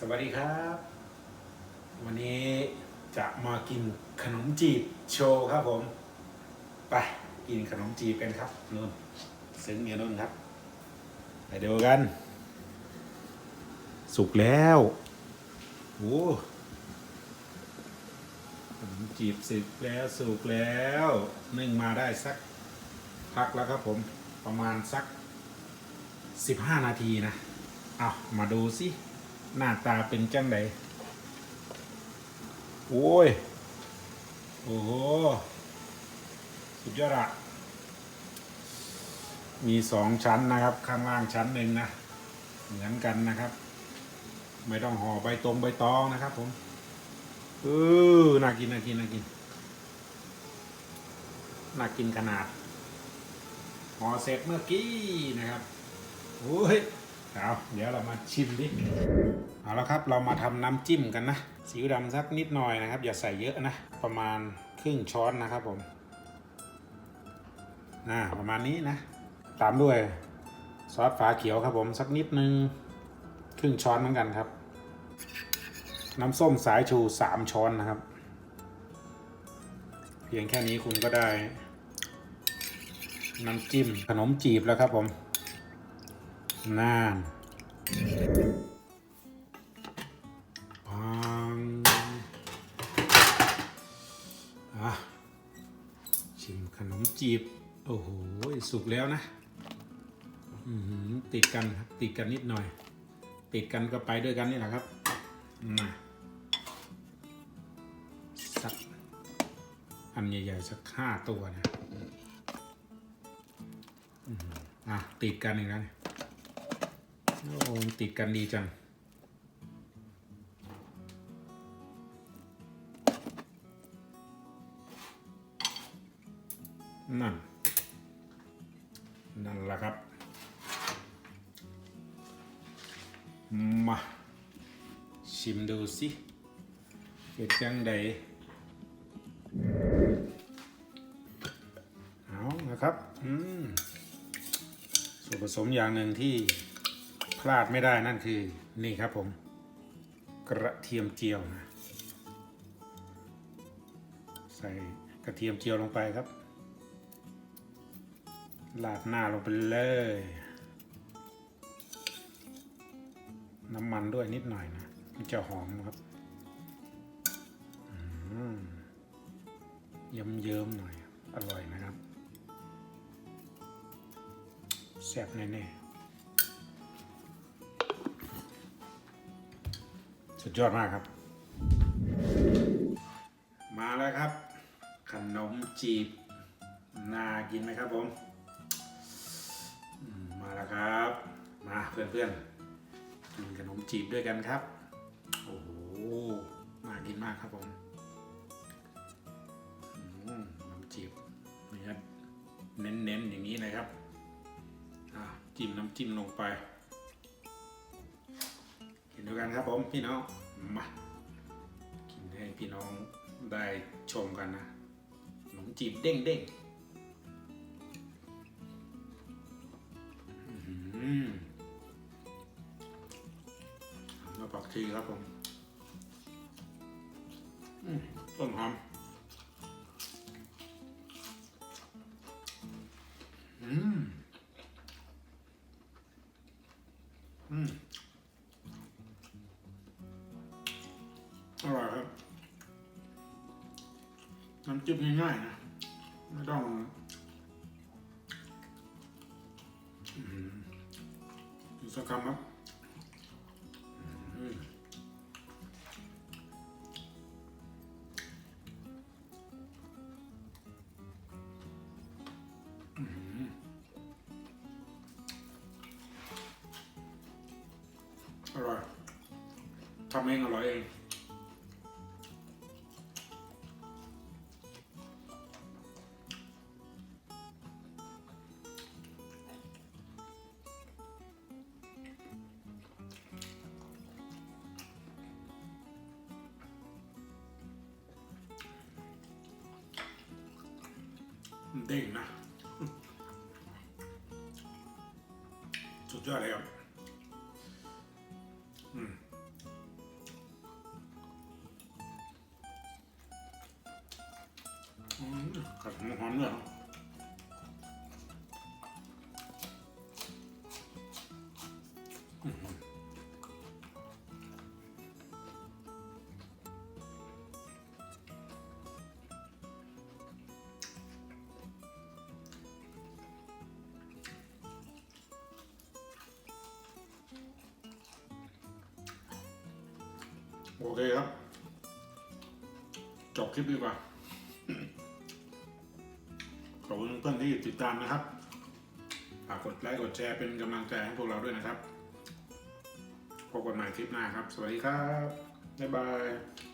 สวัสดีครับ วันนี้จะมากินขนมจีบโชว์ครับผม ไปกินขนมจีบกันครับนุ่นซึ้งเมียนุ่นครับ ไปดูกัน สุกแล้วโอ้ขนมจีบสุกแล้วสุกแล้วนึ่งมาได้สักพักแล้วครับผมประมาณสัก 15 นาทีนะเอามาดูสิ หน้าตาเป็นจังไดโอ้ย โอ้โห สุดยอดอะมีสองชั้นนะครับ ข้างล่างชั้นหนึ่งนะ เหมือนกันนะครับ ไม่ต้องห่อใบตรงใบตองนะครับผมเออน่ากินน่ากินน่ากินน่ากินขนาดห่อเสร็จเมื่อกี้นะครับโอ้ย เอาเดี๋ยวเรามาชิมดิเอาละครับเรามาทำน้ำจิ้มกันนะซีอิ๊วดำสักนิดหน่อยนะครับ อย่าใส่เยอะนะ ประมาณครึ่งช้อนนะครับผมอ่าประมาณนี้นะ ตามด้วยซอสฝาเขียวครับผมสักนิดนึงครึ่งช้อนเหมือนกันครับ น้ำส้มสายชู3ช้อนนะครับ เพียงแค่นี้คุณก็ได้ น้ำจิ้มขนมจีบแล้วครับผม น่านปังอะชิมขนมจีบ โอ้โห สุกแล้วนะอื้อหือติดกันครับติดกันนิดหน่อย ติดกันก็ไปด้วยกันนี่แหละครับมาสักอันใหญ่ๆสักห้าตัวนะอะติดกันอีกแล้วเนี่ย โอ้ติดกันดีจัง นั่น นั่นแหละครับ มา ชิมดูสิเป็นจังใดเอานะครับ อืมส่วนผสมอย่างหนึ่งที่ พลาดไม่ได้นั่นคือนี่ครับผม กระเทียมเจียวนะใส่กระเทียมเจียวลงไปครับลาดหน้าลงไปเลย น้ำมันด้วยนิดหน่อยนะ มันจะหอมครับอืมเยิ้มๆหน่อย อร่อยนะครับแซ่บแน่ๆ สุดยอดมากครับ มาแล้วครับ ขนมจีบ น่ากินไหมครับผม มาแล้วครับ มาเพื่อนๆกินขนมจีบด้วยกันครับ โอ้โห น่ากินมากครับผมขนมจีบนี่ครับเน้นๆอย่างนี้เลยครับจิ้มน้ำจิ้มลงไป กินด้วกันครับผมพี่น้องมากินให้พี่น้องได้ชมกันนะขนมจีบเด้งเด้งแล้วปักชีครับผมอืมต้นหอม น้ำจิ้มง่ายๆนะ ไม่ต้องอืมอีกสักคำครับอืมอืมอร่อยทำเองอร่อยเอง เด้งนะ สุดยอดเลยครับอืมอืมกับหมูหอมด้วยครับอืม โอเคครับ จบคลิปดีกว่า ขอบคุณเพื่อนที่ติดตามนะครับฝากกดไลค์กดแชร์เป็นกำลังใจให้พวกเราด้วยนะครับพบกันใหม่คลิปหน้าครับ สวัสดีครับ บ๊ายบาย